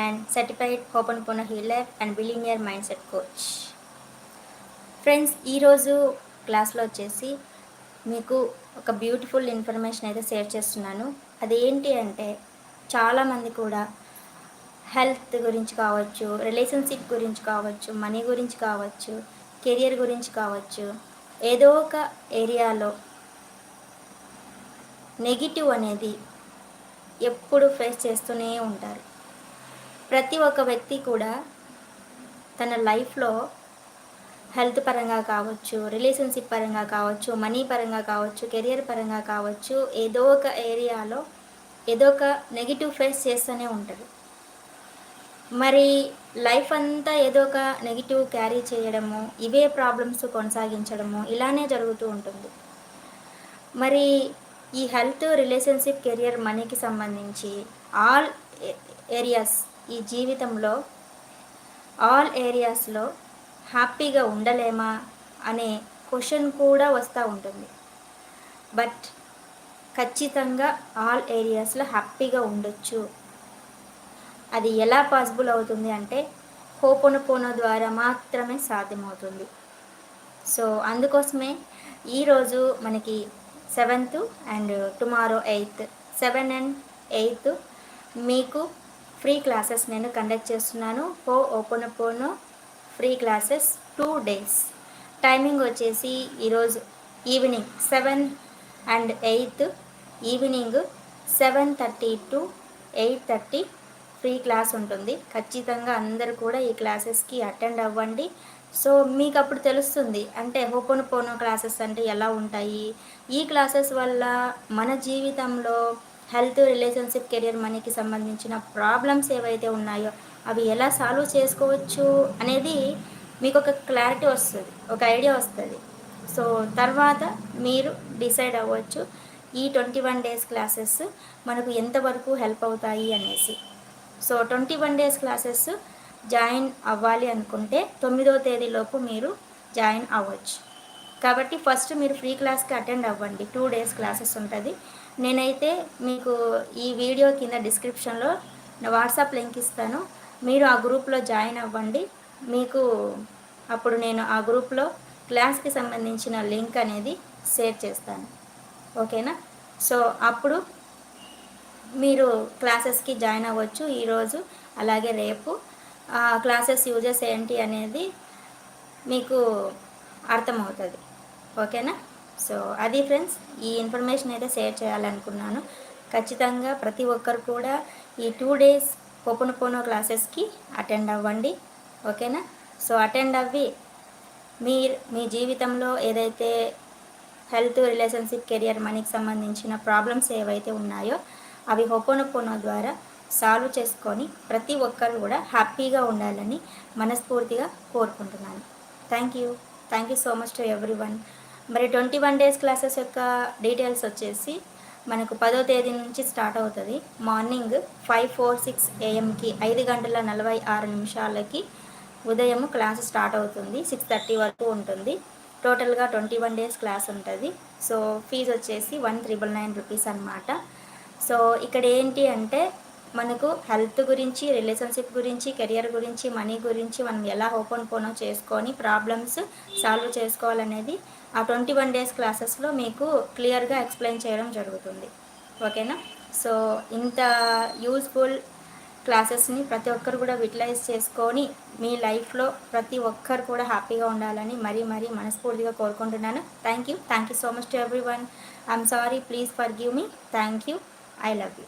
And certified ho'oponopono healer and billionaire mindset coach friends ఈరోజు క్లాస్లో వచ్చేసి మీకు ఒక బ్యూటిఫుల్ ఇన్ఫర్మేషన్ అయితే షేర్ చేస్తున్నాను. అదేంటి అంటే చాలామంది కూడా హెల్త్ గురించి కావచ్చు రిలేషన్షిప్ గురించి కావచ్చు మనీ గురించి కావచ్చు కెరియర్ గురించి కావచ్చు ఏదో ఒక ఏరియాలో నెగిటివ్ అనేది ఎప్పుడు ఫేస్ చేస్తూనే ఉంటారు. ప్రతి ఒక్క వ్యక్తి కూడా తన లైఫ్లో హెల్త్ పరంగా కావచ్చు రిలేషన్షిప్ పరంగా కావచ్చు మనీ పరంగా కావచ్చు కెరియర్ పరంగా కావచ్చు ఏదో ఒక ఏరియాలో ఏదో ఒక నెగిటివ్ ఫేస్ చేస్తూనే ఉంటారు. మరి లైఫ్ అంతా ఏదో ఒక నెగిటివ్ క్యారీ చేయడము ఇవే ప్రాబ్లమ్స్ కొనసాగించడము ఇలానే జరుగుతూ ఉంటుంది. మరి ఈ హెల్త్ రిలేషన్షిప్ కెరియర్ మనీకి సంబంధించి ఆల్ ఏరియాస్ ఈ జీవితంలో ఆల్ ఏరియాస్లో హ్యాపీగా ఉండలేమా అనే క్వశ్చన్ కూడా వస్తూ ఉంటుంది. బట్ ఖచ్చితంగా ఆల్ ఏరియాస్లో హ్యాపీగా ఉండొచ్చు. అది ఎలా పాసిబుల్ అవుతుంది అంటే హోపొనుపోన ద్వారా మాత్రమే సాధ్యమవుతుంది. సో అందుకోసమే ఈరోజు మనకి seventh and tomorrow eighth seven and eighth మీకు ఫ్రీ క్లాసెస్ నేను కండక్ట్ చేస్తున్నాను. Ho'oponopono free classes two days timing వచ్చేసి ఈరోజు evening seven and eighth evening seven thirty to eight thirty free class ఉంటుంది. ఖచ్చితంగా అందరు కూడా ఈ క్లాసెస్కి అటెండ్ అవ్వండి. సో మీకు అప్పుడు తెలుస్తుంది అంటే హోపోను పోను క్లాసెస్ అంటే ఎలా ఉంటాయి? ఈ క్లాసెస్ వల్ల మన జీవితంలో హెల్త్ రిలేషన్షిప్ కెరియర్ మనీకి సంబంధించిన ప్రాబ్లమ్స్ ఏవైతే ఉన్నాయో అవి ఎలా సాల్వ్ చేసుకోవచ్చు అనేది మీకు ఒక క్లారిటీ వస్తుంది ఒక ఐడియా వస్తుంది. సో తర్వాత మీరు డిసైడ్ అవ్వచ్చు ఈ ట్వంటీ వన్ డేస్ క్లాసెస్ మనకు ఎంతవరకు హెల్ప్ అవుతాయి అనేసి. So twenty one days classes join అవ్వాలి అనుకుంటే తొమ్మిదవ తేదీలోపు మీరు జాయిన్ అవ్వచ్చు. కాబట్టి ఫస్ట్ మీరు ఫ్రీ క్లాస్కి అటెండ్ అవ్వండి టూ డేస్ క్లాసెస్ ఉంటుంది. నేనైతే మీకు ఈ వీడియో కింద డిస్క్రిప్షన్లో వాట్సాప్ లింక్ ఇస్తాను. మీరు ఆ గ్రూప్లో జాయిన్ అవ్వండి. మీకు అప్పుడు నేను ఆ గ్రూప్లో క్లాస్కి సంబంధించిన లింక్ అనేది షేర్ చేస్తాను. ఓకేనా? సో అప్పుడు మీరు క్లాసెస్కి జాయిన్ అవ్వచ్చు ఈరోజు అలాగే రేపు. క్లాసెస్ యూజెస్ ఏంటి అనేది మీకు అర్థమవుతుంది. ఓకేనా? సో అది ఫ్రెండ్స్ ఈ ఇన్ఫర్మేషన్ అయితే షేర్ చేయాలనుకున్నాను. ఖచ్చితంగా ప్రతి ఒక్కరు కూడా ఈ టూ డేస్ పొపను పోనో క్లాసెస్కి అటెండ్ అవ్వండి. ఓకేనా? సో అటెండ్ అవ్వి. మీ మీ జీవితంలో ఏదైతే హెల్త్ రిలేషన్షిప్ కెరియర్ మనీకి సంబంధించిన ప్రాబ్లమ్స్ ఏవైతే ఉన్నాయో అవి హొపోనొపోనో ద్వారా సాల్వ్ చేసుకొని ప్రతి ఒక్కరు కూడా హ్యాపీగా ఉండాలని మనస్ఫూర్తిగా కోరుకుంటున్నాను. Thank you. Thank you so much to everyone మరి ట్వంటీ వన్ డేస్ క్లాసెస్ యొక్క డీటెయిల్స్ వచ్చేసి మనకు పదో తేదీ నుంచి స్టార్ట్ అవుతుంది. మార్నింగ్ ఫైవ్ ఫోర్ సిక్స్ ఏఎంకి ఐదు గంటల నలభై ఆరు నిమిషాలకి ఉదయం క్లాస్ స్టార్ట్ అవుతుంది. సిక్స్ థర్టీ వరకు ఉంటుంది. టోటల్గా ట్వంటీ వన్ డేస్ క్లాస్ ఉంటుంది. సో ఫీజు వచ్చేసి వన్ త్రిబుల్ నైన్ రూపీస్ అనమాట సో ఇక్కడ ఏంటి అంటే మనకు హెల్త్ గురించి రిలేషన్షిప్ గురించి కెరియర్ గురించి మనీ గురించి మనం ఎలా ఓపెన్ పోనో చేసుకొని ప్రాబ్లమ్స్ సాల్వ్ చేసుకోవాలనేది ఆ ట్వంటీ వన్ డేస్ క్లాసెస్లో మీకు క్లియర్గా ఎక్స్ప్లెయిన్ చేయడం జరుగుతుంది. ఓకేనా? సో ఇంత యూస్ఫుల్ క్లాసెస్ని ప్రతి ఒక్కరు కూడా యూటిలైజ్ చేసుకొని మీ లైఫ్లో ప్రతి ఒక్కరు కూడా హ్యాపీగా ఉండాలని మరీ మరీ మనస్ఫూర్తిగా కోరుకుంటున్నాను. Thank you. Thank you so much to everyone I'm sorry. Please forgive me. Thank you. I love you.